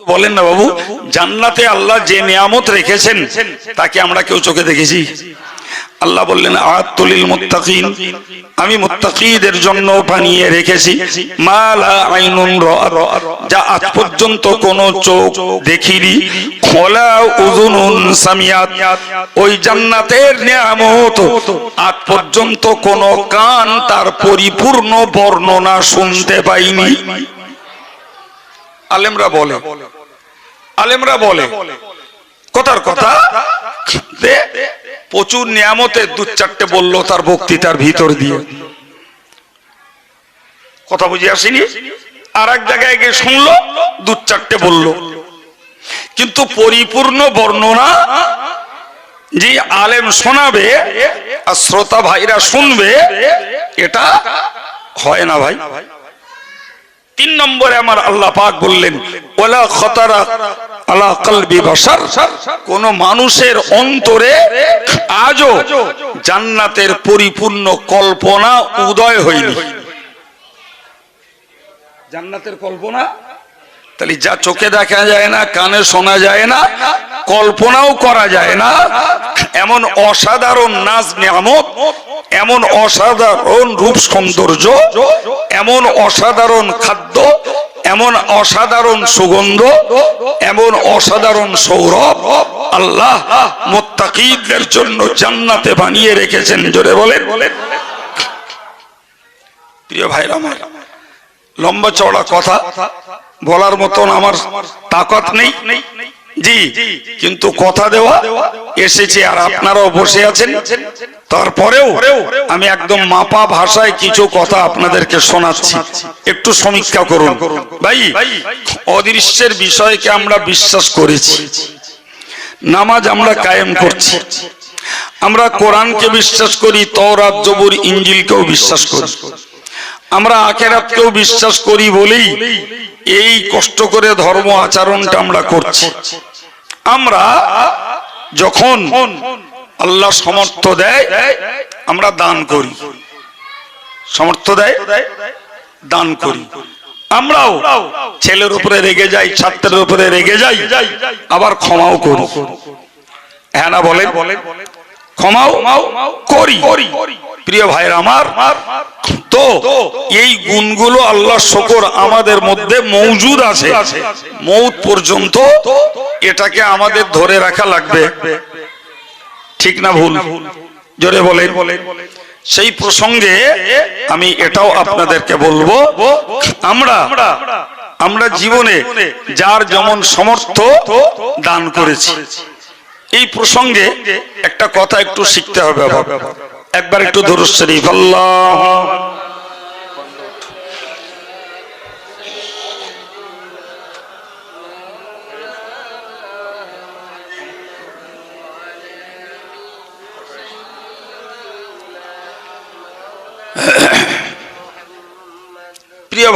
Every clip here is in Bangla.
বলেন না বাবু জান্নাতে আল্লাহ যে নিয়ামত রেখেছেন তাকে আমরা কেউ চোখে দেখেছি। আল্লাহ বললেন আতুলিল মুত্তাকিন। আমি মুত্তাকিদের জন্য বানিয়ে রেখেছি। মালা আইনুন রাআত যা আজ পর্যন্ত কোন চোখ দেখিনি। খোলা উযুনুন সামিয়াত। ওই জান্নাতের নিয়ামত আজ পর্যন্ত কোন কান তার পরিপূর্ণ বর্ণনা শুনতে পাইনি। আলেমরা বলে। আলেমরা বলে। কথার কথা? প্রচুর নিয়ামতে দু চারটে বলল তার বক্তৃতার ভিতর দিয়ে। কথা বুঝে আসেনি? আর এক জায়গায় গিয়ে শুনলো, দু চারটে বলল। কিন্তু পরিপূর্ণ বর্ণনা যে আলেম শোনাবে আর শ্রোতা ভাইরা শুনবে, এটা হয় না ভাই। তিন নম্বরে আমার আল্লাহ পাক বললেন ওলা খতারা আলা কলবি বাসার কোন মানুষের অন্তরে আজও জান্নাতের পরিপূর্ণ কল্পনা উদয় হয়নি। জান্নাতের কল্পনা? তাহলে যা চোখে দেখা যায় না, কানে শোনা যায় না, কল্পনাও করা যায় না, এমন অসাধারণ নাজ নিয়ামত এমন অসাধারণ রূপ সৌন্দর্য, এমন অসাধারণ খাদ্য, এমন অসাধারণ সুগন্ধ, এমন অসাধারণ সৌরভ আল্লাহ মোত্তাকিদের জন্য জান্নাতে বানিয়ে রেখেছেন, জোরে বলেন। প্রিয় ভাইরা আমার, লম্বা চওড়া কথা, বলার মতন আমার তাকত নেই। জি, কিন্তু কথা দেওয়া এসেছে আর আপনারাও বসে আছেন। তারপরেও আমি একদম মাপা ভাষায় কিছু কথা আপনাদেরকে শোনাচ্ছি। একটু সমীক্ষা করুন। ভাই অদৃশ্যের বিষয়কে আমরা বিশ্বাস করেছি। নামাজ আমরা কায়েম করছি। আমরা কোরআনকে বিশ্বাস করি তওরাত জবুর ইঞ্জিলকেও বিশ্বাস করি। আমরা আখেরাতকেও বিশ্বাস করি বলেই এই কষ্ট করে ধর্ম আচরণটা আমরা করছি। আমরা যখন আল্লাহ সমর্থ দেয়, আমরা দান করি। সমর্থ দেয়, দান করি। আমরাও ছেলের উপরে রেগে যাই, ছাত্রের উপরে রেগে যাই, আবার ক্ষমাও করি। হ্যাঁ না বলেন? ক্ষমাও করি। প্রিয় ভাইরা আমার, তো এই গুণগুলো আল্লাহ শকর আমাদের মধ্যে মৌজুদ আছে। মৌত পর্যন্ত এটাকে আমাদের ধরে রাখা লাগবে। ঠিক না ভুল? জোরে বলেন। সেই প্রসঙ্গে আমি এটাও আপনাদেরকে বলব আমরা আমরা জীবনে যার যেমন সমর্থ দান করেছি। এই প্রসঙ্গে একটা কথা একটু শিখতে হবে। একবার একটু ধরুশ্রী শরীফ। আল্লাহ।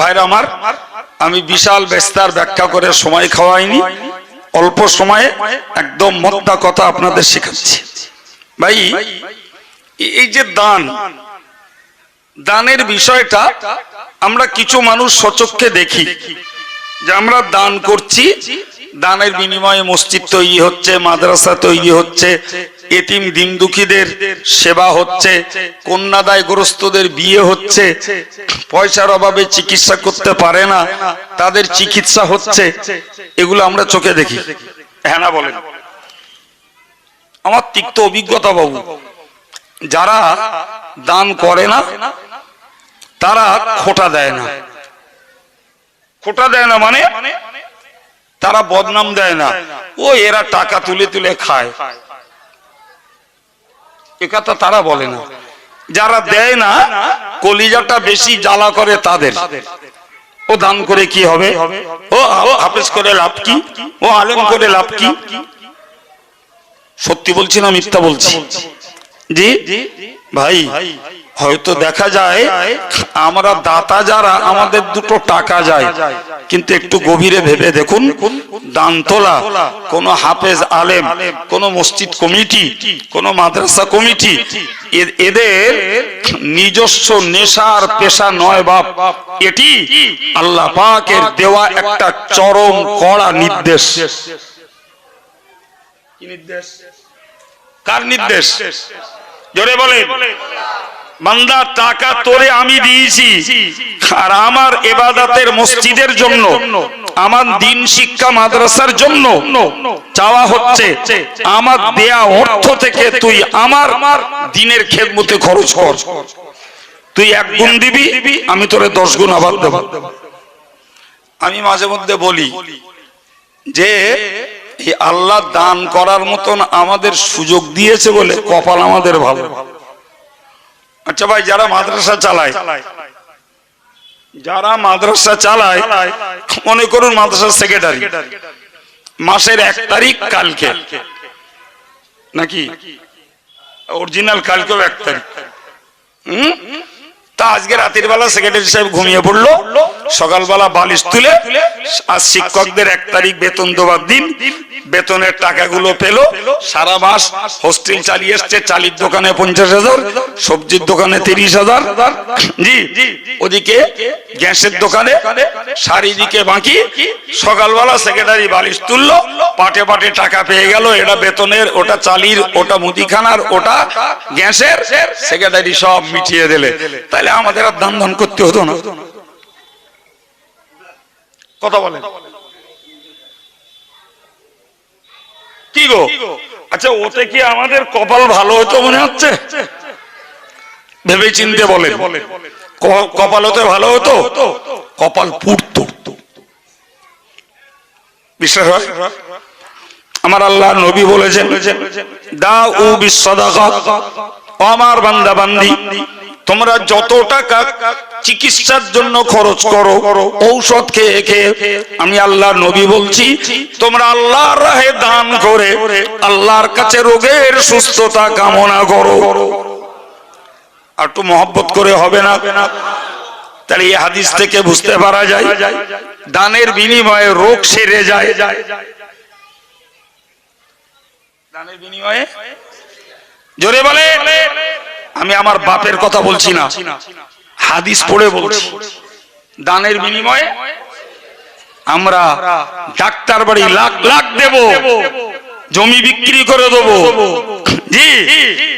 ভাইরা আমার, আমি বিশাল ব্যস্তার ব্যাখ্যা করে সময় খাওয়াইনি, অল্প সময়ে একদম মোদ্দা কথা আপনাদের শেখাচ্ছি। ভাই, এই যে দান, দানের বিষয়টা আমরা কিছু মানুষ সচক্ষে দেখি, যে আমরা দান করছি দানের বিনিময়ে মসজিদ তৈরি হচ্ছে, মাদ্রাসা তৈরি হচ্ছে, এতিম দিন দুঃখীদের সেবা হচ্ছে, কন্যাদায়গ্রস্তদের বিয়ে হচ্ছে, পয়সার অভাবে চিকিৎসা করতে পারে না, তাদের চিকিৎসা হচ্ছে, এগুলো আমরা চোখে দেখি। হ্যাঁ না, বলেন। আমার তিক্ত অভিজ্ঞতা বাবু, যারা দান করে না, তারা খোটা দেয় না। খোটা দেয় না মানে তারা বদনাম দেয় না। ও, এরা টাকা তুলে তুলে খায়। একথা তারা বলে না। যারা দেয় না, কলিজাটা বেশি জ্বালা করে তাদের। ও, দান করে কি হবে? ও, হাফেজ করে লাভ কি? ও, আলেম করে লাভ কি? সত্যি বলছি না মিথ্যা বলছি? জি? ভাই হয়তো দেখা যায় আমরা দাতা যারা, আমাদের দুটো টাকা যায়। কিন্তু একটু গভীরে ভেবে দেখুন দান তোলা কোন হাফেজ আলেম, কোন মসজিদ কমিটি, কোন মাদ্রাসা কমিটি এদের নিজস্ব নেশার পেশা নয় বাপ। এটি আল্লাহ পাকের দেওয়া একটা চরম কড়া নির্দেশ। নির্দেশ? কার নির্দেশ? জোরে বলে বান্দা টাকা তোরে আমি দিয়েছি। আর আমার এবাদাতের মসজিদের জন্য, আমার দিন শিক্ষা মাদ্রাসার জন্য চাওয়া হচ্ছে। আমার দেয়া অর্থ থেকে তুই আমার দিনের খেদমতে খরচ কর। তুই এক গুণ দিবি, আমি তোরে দশ গুণ আবার দেব। আমি মাঝে মধ্যে বলি যে আল্লাহ দান করার মতন আমাদের সুযোগ দিয়েছে বলে কপাল আমাদের ভালো ভালো। আচ্ছা ভাই যারা মাদ্রাসা চালায় যারা মাদ্রাসা চালায় মনে করুন মাদ্রাসার সেক্রেটারি মাসের এক তারিখ কালকে। নাকি? অরিজিনাল কালকেও এক তারিখ। হুম? তা আজকে রাতের বেলা সেক্রেটারি সাহেব ঘুমিয়ে পড়ল। সকালবেলা বালিশ তুলে আর শিক্ষকদের এক তারিখ বেতন দেওয়ার দিন বেতনের টাকাগুলো পেল। সারা মাস হোস্টেল চালিয়ে এসছে, চালির দোকানে পঞ্চাশ হাজার, সবজির দোকানে তিরিশ হাজার। জি, ওদিকে গ্যাসের দোকানে চারিদিকে বাকি। সকালবেলা সেক্রেটারি বালিশ তুললো, পাটে পাটে টাকা পেয়ে গেল। এটা বেতনের, ওটা চালির, ওটা মুদিখানার, ওটা গ্যাসের। সেক্রেটারি সব মিটিয়ে দিলে। তাহলে আমাদের আর দান দান করতে হতো না। কথা বলেন। কি গো? আচ্ছা ওতে কি আমাদের কপাল ভালো হতো মনে হচ্ছে? ভেবে চিনতে বলেন কপাল হতে ভালো হতো? কপাল পুড়তো বিশ্বাস আমার আল্লাহ নবী বলেছেন দা উ বিশ্বদাকাত আমার বান্দা বান্দি তোমরা যত টাকা চিকিৎসার জন্য খরচ করো, ঔষধ খেয়ে খেয়ে আমি আল্লাহ নবী বলছি, তোমরা আল্লাহর রাহে দান করে আল্লাহর কাছে রোগের সুস্থতা কামনা করো। আর একটু মহব্বত করে হবে না? তাহলে এই হাদিস থেকে বুঝতে পারা যায়, দানের বিনিময়ে রোগ সেরে যায়। দানের বিনিময়ে? জোরে বলে আমি আমার বাপের কথা বলছি না। হাদিস পড়ে বলছি। দানের বিনিময়ে আমরা ডাক্তার বাড়ি লাখ লাখ দেব। জমি বিক্রি করে দেবো। জি।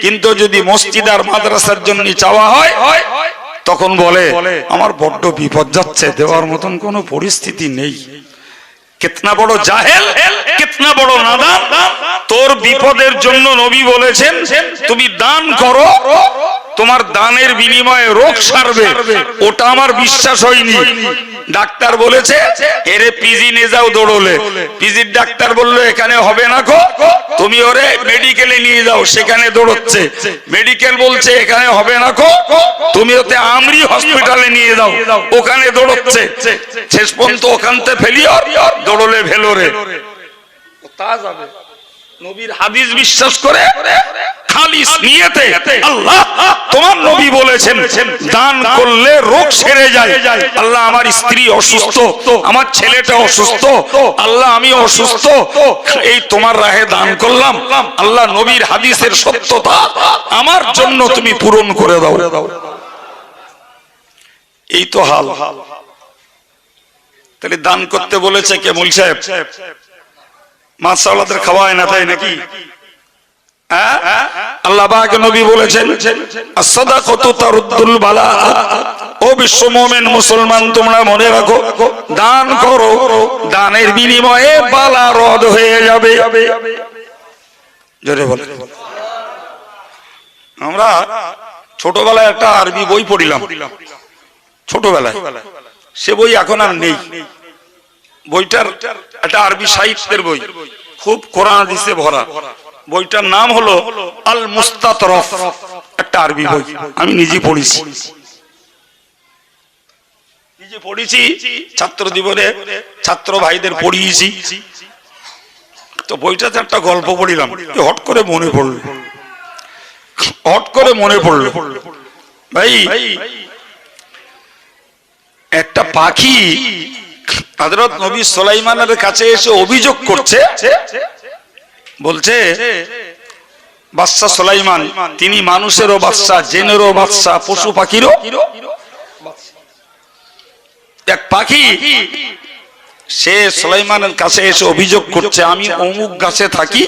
কিন্তু যদি মসজিদ আর মাদ্রাসার জন্য চাওয়া হয় তখন বলে আমার বড্ড বিপদ যাচ্ছে দেওয়ার মতন কোনো পরিস্থিতি নেই। কিতনা বড় জাহেল কেতনা বড় নাদান তোর বিপদের জন্য নবী বলেছেন তুমি দান করো তোমার দানের বিনিময়ে রোগ সারবে ওটা আমার বিশ্বাস হয়নি। ডাক্তার বলেছে, এরে পিজি নিয়ে যাও দৌড়লে। পিজির ডাক্তার বলল, এখানে হবে না গো। তুমি ওরে মেডিকেলে নিয়ে যাও, সেখানে দৌড়চ্ছে। মেডিকেল বলছে, এখানে হবে না গো। তুমি ওতে আমরি হসপিটালে নিয়ে যাও, ওখানে দৌড়চ্ছে। শেষ পর্যন্ত ওখান থেকে ফেলিও দৌড়লে ভেলোরে। তা যাবে। নবীর হাদিস বিশ্বাস করে খালিস নিয়েতে আল্লাহ তোমার নবী বলেছেন, দান করলে রোগ সেরে যায়। আল্লাহ আমার স্ত্রী অসুস্থ, আমার ছেলেটা অসুস্থ, আল্লাহ আমি অসুস্থ, এই তোমার রাহে দান করলাম। আল্লাহ নবীর হাদিসের সত্যতা আমার জন্য তুমি পূরণ করে দাও। এই তো হাল। তাহলে দান করতে বলেছে কে? মুল সাহেব। মাসাওয়ালাদের খাওয়ায় না তাই নাকি? হ্যাঁ? নবী বলেছেন বালা। ও মুসলমান, তোমরা মনে রাখো, দান করো, দানের বিনিময়ে বালা রদ হয়ে যাবে। আমরা ছোটবেলায় একটা আরবি বই পড়িলাম। ছোটবেলায়। সে বই এখন আর নেই। বইটার একটা আরবি সাহিত্যের বই। খুব কোরআন হাদিসে ভরা। বইটার নাম হলো আল মুস্তাতরফ একটা আরবি বই। আমি নিজে পড়েছি। নিজে পড়েছি, ছাত্র জীবনে ছাত্র ভাইদের পড়িয়েছি। তো বইটাতে একটা গল্প পড়িলাম। হট করে মনে পড়ল। হট করে মনে পড়ল। ভাই, একটা পাখি হযরত নবী সুলাইমানের কাছে এসে অভিযোগ করছে, বলছে, বাদশা সুলাইমান, তিনি মানুষেরও বাদশা, জেনেরও বাদশা, পশু পাখিরও এক পাখি। সে সুলাইমানের কাছে এসে অভিযোগ করছে, আমি অমুক গাছে থাকি,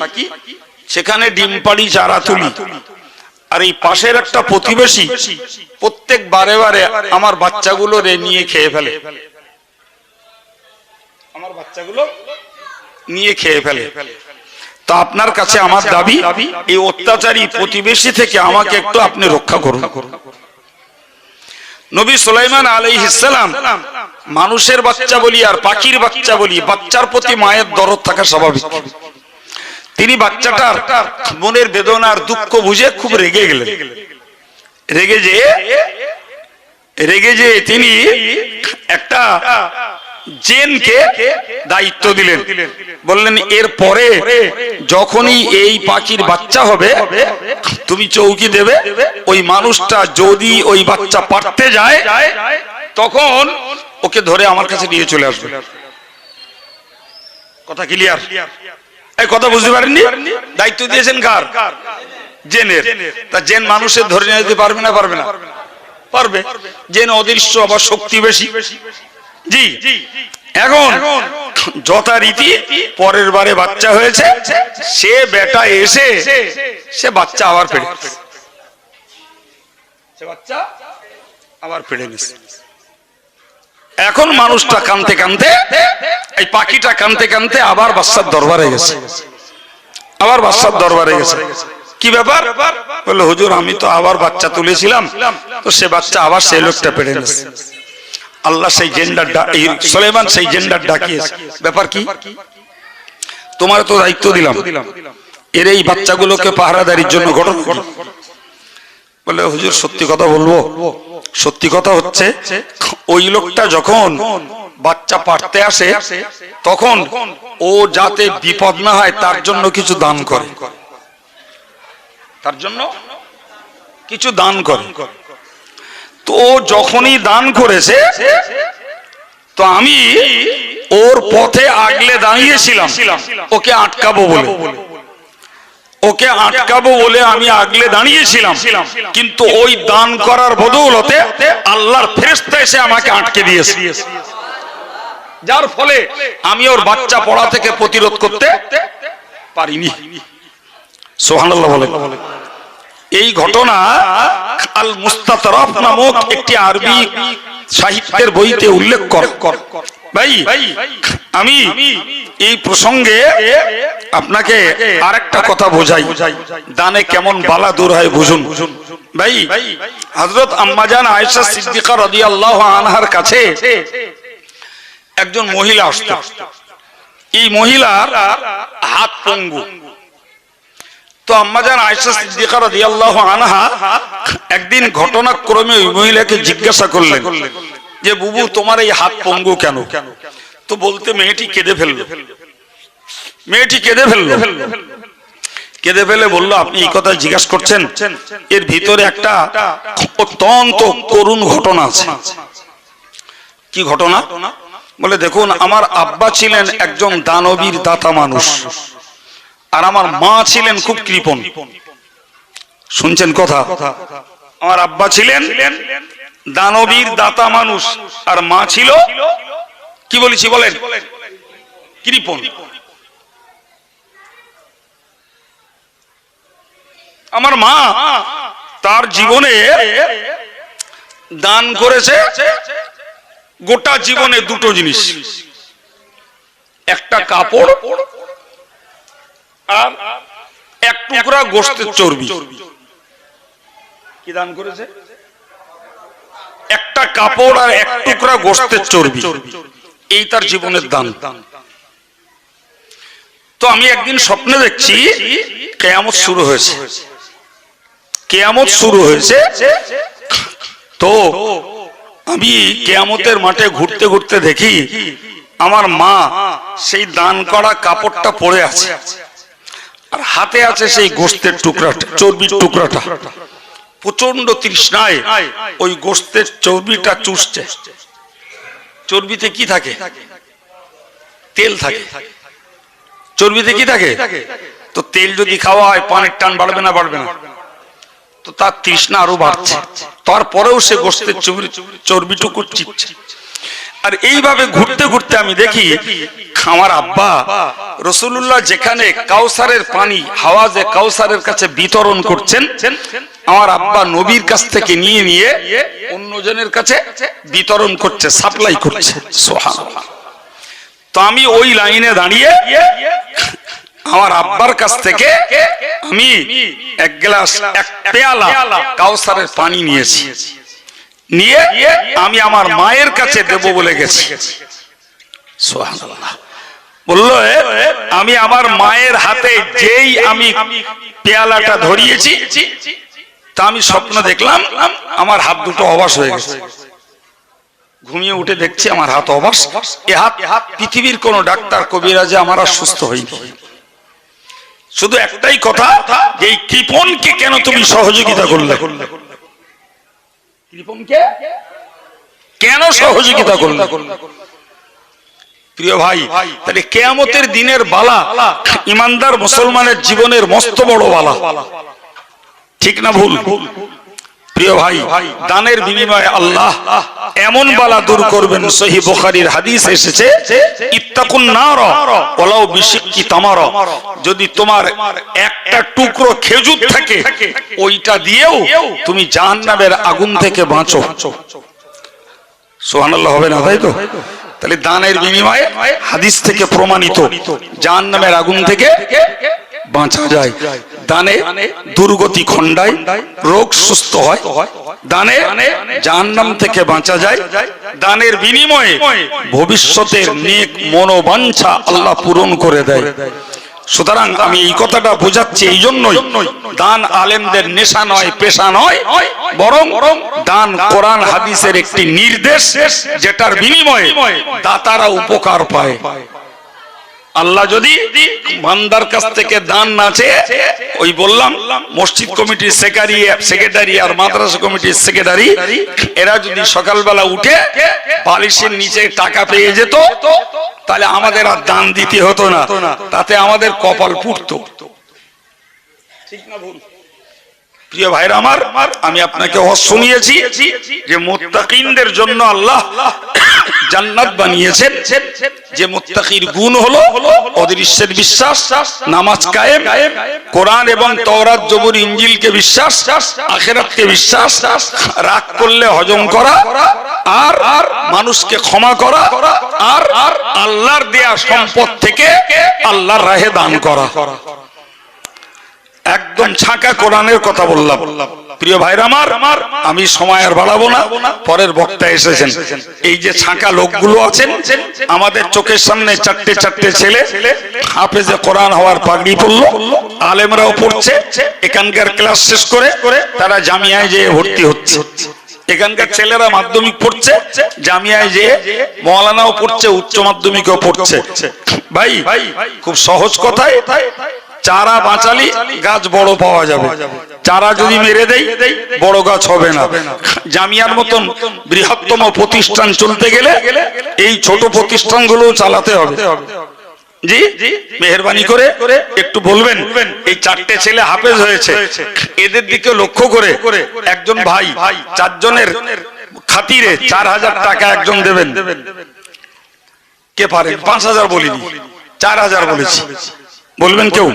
সেখানে ডিম পাড়ি, চারা তুলি। আর এই পাশের একটা প্রতিবেশী প্রত্যেক বারে বারে আমার বাচ্চাগুলো রে নিয়ে খেয়ে ফেলে। বাচ্চাগুলো নিয়ে খেয়ে ফেলে। তা আপনার কাছে আমার দাবি এই অত্যাচারী প্রতিবেশী থেকে আমাকে একটু আপনি রক্ষা করুন। নবী সুলাইমান আলাইহিসসালাম মানুষের বাচ্চা বলি আর পাখির বাচ্চা বলি বাচ্চার প্রতি মায়ের দরদ থাকা স্বাভাবিক। তিনি বাচ্চাটার মনের বেদনার দুঃখ বুঝে খুব রেগে গেলেন। রেগে যে রেগে যে তিনি একটা জেনকে দায়িত্ব দিলেন। বললেন এর পরে যখনই এই পাখির বাচ্চা হবে, তুমি চৌকি দেবে, ওই মানুষটা যদি ওই বাচ্চা পারতে যায়, তখন ওকে ধরে আমার কাছে নিয়ে চলে আসবে। কথা ক্লিয়ার এই কথা বুঝতে পারেননি? দায়িত্ব দিয়েছেন কার? জেনের। তা জেন মানুষের ধরে নিয়ে যেতে পারবে না পারবে না? পারবে। জেন অদৃশ্য, আবার শক্তি বেশি। এখন যথারীতি পরের বারে বাচ্চা হয়েছে, সে বেটা এসে সে বাচ্চা আবার পেড়ে সে বাচ্চা আবার নিছে। এখন মানুষটা কানতে কানতে, এই পাখিটা কানতে কানতে আবার বাচ্চার দরবারে গেছে। আবার বাচ্চার দরবারে গেছে। কি ব্যাপার? বলল, হুজুর, আমি তো আবার বাচ্চা তুলেছিলাম, তো সে বাচ্চা আবার সেই লোকটা পেড়ে নিছে। আল্লাহ সেই জেন্ডার সোলেমান সেই জেন্ডার ডাকিয়েছে। ব্যাপার কি? তোমার তো দায়িত্ব দিলাম। এর এই বাচ্চাগুলোকে পাহারাদারির জন্য গঠন বলে হুজুর সত্যি কথা বলব? সত্যি কথা হচ্ছে ওই লোকটা যখন বাচ্চা পাঠতে আসে তখন ও যাতে বিপদ না হয় তার জন্য কিছু দান করে। তার জন্য কিছু দান করে। তো ও যখনই দান করেছে, তো আমি ওর পথে আগলে দাঁড়িয়েছিলাম। ওকে আটকাবো বলে। ওকে আটকাবো বলে আমি আগলে দাঁড়িয়েছিলাম। কিন্তু ওই দান করার বদৌলতে আল্লাহর ফেরেস্তা এসে আমাকে আটকে দিয়েছে। যার ফলে আমি ওর বাচ্চা পড়া থেকে প্রতিরোধ করতে পারিনি। সোহানাল্লাহ বলে। এই ঘটনা আল মুস্তাতরফ নামক একটি আরবি সাহিত্যের বইতে উল্লেখ কর। ভাই, আমি এই প্রসঙ্গে আপনাকে আরেকটা কথা বোঝাই। দানে কেমন বালা দূর হয় বুঝুন। ভাই, হযরত আম্মাজান আয়েশা সিদ্দিকা রাদিয়াল্লাহু আনহার কাছে একজন মহিলা আসতো। এই মহিলার হাত পঙ্গু। তো আম্মাজান আয়েশা সিদ্দিকা রাদিয়াল্লাহু আনহা একদিন ঘটনাক্রমে ওই মহিলাকে জিজ্ঞাসা করলেন যে, বুবু, তোমার এই হাত পঙ্গু কেন? তো বলতে মেয়েটি কেঁদে ফেলল। মেয়েটি কেঁদে ফেলল। কেঁদে ফেলে বলল, আপনি এই কথা জিজ্ঞাসা করছেন? এর ভিতরে একটা অত্যন্ত করুণ ঘটনা আছে। কি ঘটনা? বলে, দেখুন, আমার আব্বা ছিলেন একজন দানবীর দাতা মানুষ। আর আমার মা ছিলেন খুব কৃপণ। শুনছেন কথা? আমার আব্বা ছিলেন দানবীর দাতা মানুষ, আর মা ছিল কি বলেছি বলেন? কৃপণ। আমার মা তার জীবনে দান করেছে গোটা জীবনে দুটো জিনিস। একটা কাপড় আর এক টুকরা গোস্তের চর্বি। কি দান করেছে? একটা কাপড় আর এক টুকরা গোস্তের চর্বি। এই তার জীবনের দান। তো আমি একদিন স্বপ্নে দেখছি কেয়ামত শুরু হয়েছে। কেয়ামত শুরু হয়েছে। তো আমি কেয়ামতের মাঠে ঘুরতে ঘুরতে দেখি আমার মা সেই দান করা কাপড়টা পরে আছে। আর হাতে আছে সেই গোস্তের টুকরাটা চর্বির টুকরাটা। প্রচণ্ড তৃষ্ণায় ওই গোস্তের চর্বিটা চুষছে। চর্বিতে কি থাকে? তেল থাকে। চর্বিতে কি থাকে? তো তেল যদি খাওয়া হয়, পানের টান বাড়বে না বাড়বে না। তো তার তৃষ্ণা আরও বাড়ছে। তারপরেও সে গোস্তের চর্বি চর্বিটুকু চিপছে। আর এইভাবে ঘুরতে ঘুরতে আমি দেখি আমার আব্বা রসুল্লাহ যেখানে কাউসারের পানি হাওয়াজে কাউসারের কাছে বিতরণ করছেন আমার আব্বা নবীর কাছ থেকে নিয়ে নিয়ে অন্যজনের কাছে বিতরণ করছে সাপ্লাই করছে। সোহা তো আমি ওই লাইনে দাঁড়িয়ে আমার আব্বার কাছ থেকে আমি এক গ্লাস এক পেয়ালা কাউসারের পানি নিয়েছি। নিয়ে আমি আমার মায়ের কাছে দেব বলে গেছি। বলল আমি আমার মায়ের হাতে যেই আমি পেয়ালাটা ধরিয়েছি, তা আমি স্বপ্ন দেখলাম, আমার হাত দুটো অবাস হয়ে গেছে। ঘুমিয়ে উঠে দেখছি আমার হাত অবাস। এ হাত পৃথিবীর কোন ডাক্তার, কবিরাজে আমার আর সুস্থ হয়নি। শুধু একটাই কথা, যে এই কৃপনকে কেন তুমি সহযোগিতা করলে? কেন সহযোগিতা করলে প্রিয় ভাই তাহলে কেয়ামতের দিনের বালা ইমানদার মুসলমানের জীবনের মস্ত বড় বালা। ঠিক না ভুল। প্রিয় ভাই, দানের বিনিময়ে আল্লাহ এমন বালা দূর করবেন, সহি বুখারীর হাদিস এসেছে, ইত্তাকুন নার, ওয়ালাউ বিশিক্কি তামার। যদি তোমার একটা টুকরো খেজুর থাকে, ওইটা দিয়েও তুমি জাহান্নামের আগুন থেকে বাঁচো। সুবহানাল্লাহ, হবে না তাই তো? তাহলে দানের বিনিময়ে হাদিস থেকে প্রমাণিত, জাহান্নামের আগুন থেকে বাঁচা যায়। দানে দুর্গতি খণ্ডায় রোগ সুস্থ হয়। দানে জাহান্নাম থেকে বাঁচা যায়। দানের বিনিময়ে ভবিষ্যতের নেক মনোবাঞ্ছা আল্লাহ পূরণ করে দেয়। সুতরাং আমি এই কথাটা বোঝাচ্ছি এই জন্যই দান আলেমদের নেশা নয়, পেশা নয়, বরং দান কোরআন হাদিসের একটি নির্দেশ, যেটার বিনিময়ে দাতারা উপকার পায়। আল্লাহ যদি বান্দার কাছ থেকে দান না চেয়ে, ওই বললাম, মসজিদ কমিটির সেকারি সেক্রেটারি আর মাদ্রাসা কমিটির সেক্রেটারি এরা যদি সকালবেলা উঠে বালিশের নিচে টাকা পেয়ে যেত, তাহলে আমাদের আর দান দিতে হতো না, তাতে আমাদের কপাল ফুটতো ঠিক না ভুল? প্রিয় ভাইরা আমার, আমি আপনাকে শুনিয়েছি যে মুত্তাকিনদের জন্য আল্লাহ জান্নাত বানিয়েছেন। যে মুত্তাকির গুণ হলো ঈশ্বরের বিশ্বাস, নামাজ কায়েম, কোরআন এবং তওরাত জবুর ইঞ্জিলকে বিশ্বাস, আখেরাতকে বিশ্বাস, রাগ করলে হজম করা আর আর মানুষকে ক্ষমা করা, আর আল্লাহর দেয়া সম্পদ থেকে আল্লাহর রাহে দান করা। একদম ছাঁকা কোরআনের কথা বললাম। প্রিয় ভাইরা আমার, আমি সময় আর বাড়াবো না। পরের বক্তা এসেছেন। এই যে ছাঁকা লোকগুলো আছেন, আমাদের চোখের সামনে চারটে চারটে ছেলে, হাফেজে কোরআন হওয়ার পাগড়ি পড়ল আলেমরাও পড়ছে, এখানকার ক্লাস শেষ করে তারা জামিয়ায় যেয়ে ভর্তি হচ্ছে। এখানকার ছেলেরা মাধ্যমিক পড়ছে, জামিয়ায় যে মৌলানাও পড়ছে, উচ্চ মাধ্যমিকও পড়ছে। ভাই, খুব সহজ কথায় চারা বাঁচালি গাছ বড় পাওয়া যাবে। চারা যদি মেরে দেই, বড় গাছ হবে না। জামিয়ার মতন বৃহত্তম প্রতিষ্ঠান চলতে গেলে এই ছোট প্রতিষ্ঠানগুলো চালাতে হবে। জি, মেহরবানি করে একটু বলবেন, এই চারটে ছেলে হাফেজ হয়েছে। এদের দিকে লক্ষ্য করে একজন ভাই, চারজনের খাতিরে চার হাজার টাকা একজন দেবেন। কে পারেন? পাঁচ হাজার বলিনি। চার হাজার বলেছি। বলবেন কেউ?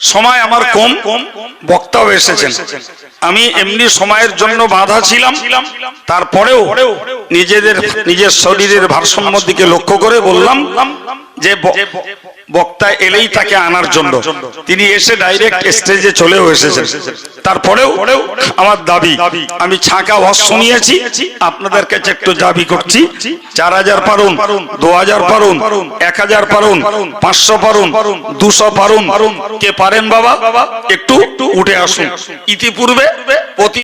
সময় আমার কম, বক্তাও এসেছেন। আমি এমনি সময়ের জন্য বাধা ছিলাম, তারপরেও নিজেদের, নিজের শরীরের ভারসাম্য দিকে লক্ষ্য করে বললাম যে বক্তা এলেই তাকে আনার জন্য। তিনি এসে ডাইরেক্ট স্টেজে চলেও এসেছেন। তারপরেও আমার দাবি আমি ছাঁকা ওয়াজ শুনিয়েছি আপনাদের কাছে একটু দাবি করছি। চার হাজার পারুন দু হাজার পারুন এক হাজার পারুন পাঁচশো পারুন দুশো পারুন। কে পারেন বাবা? একটু উঠে আসুন। ইতিপূর্বে প্রতি